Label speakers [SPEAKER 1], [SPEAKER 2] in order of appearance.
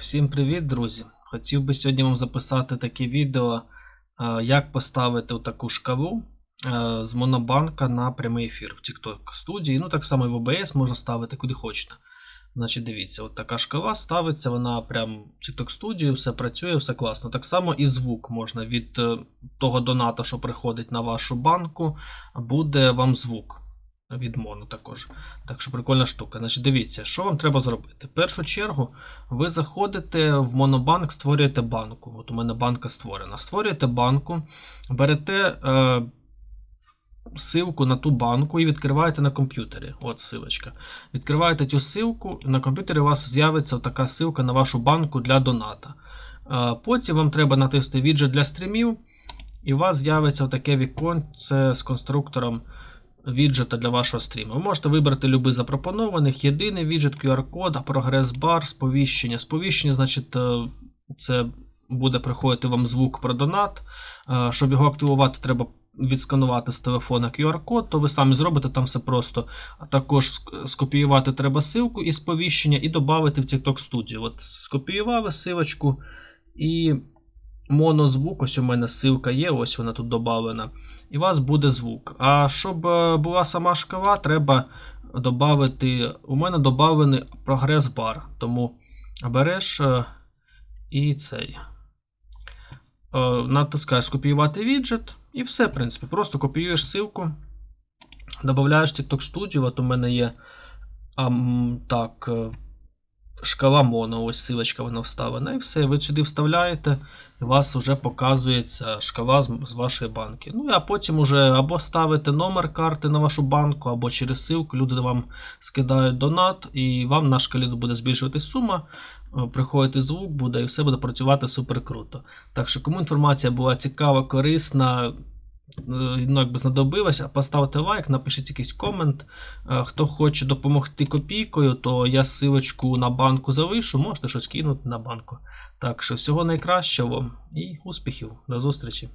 [SPEAKER 1] Всім привіт, друзі! Хотів би сьогодні вам записати таке відео, е, як поставити таку шкалу е, з монобанка на прямий ефір в TikTok студії. Ну, так само і в OBS можна ставити куди хочете. Значить, дивіться, от така шкала ставиться, вона прям в TikTok студію, все працює, все класно. Так само і звук можна від е, того доната, що приходить на вашу банку, буде вам звук від моно також. Так що прикольна штука. Значить, дивіться, що вам треба зробити. В першу чергу ви заходите в монобанк, створюєте банку. От у мене банка створена. Створюєте банку, берете е, ссылку на ту банку і відкриваєте на комп'ютері. От ссылочка. Відкриваєте цю ссылку, і на комп'ютері у вас з'явиться така ссылка на вашу банку для доната. Е, потім вам треба натиснути віджит для стрімів, і у вас з'явиться таке віконце з конструктором віджета для вашого стріму. Ви можете вибрати любий запропонованих, єдиний віджит, QR-код, прогрес-бар, сповіщення. Сповіщення, значить, е, це буде приходити вам звук про донат. Е, Щоб його активувати, треба відсканувати з телефона QR-код, то ви самі зробите там все просто. А також скопіювати треба ссылку і сповіщення і додати в TikTok Studio. От скопіювали ссылочку і монозвук, ось у мене ссылка є, ось вона тут додана. І у вас буде звук. А щоб е, була сама шкала, треба додати. У мене доданий прогрес-бар. Тому береш е, і цей. Е, Натискаєш копіювати віджит, і все, в принципі. Просто копіюєш ссылку, додаєш TikTok Studio. От у мене є ам, так, шкала моно, ось силочка вона вставлена. І все, ви сюди вставляєте, і у вас вже показується шкала з, вашої банки. Ну а потім уже або ставите номер карти на вашу банку, або через ссылку люди вам скидають донат, і вам на шкалі буде збільшуватись сума. е, Приходити звук буде і все буде працювати супер круто. Так що, кому інформація була цікава, корисна, ну, якби знадобилося, поставте лайк, напишіть якийсь комент. Е, Хто хоче допомогти копійкою, то я ссылочку на банку залишу, можете щось кинути на банку. Так що всього найкращого і успіхів. До зустрічі!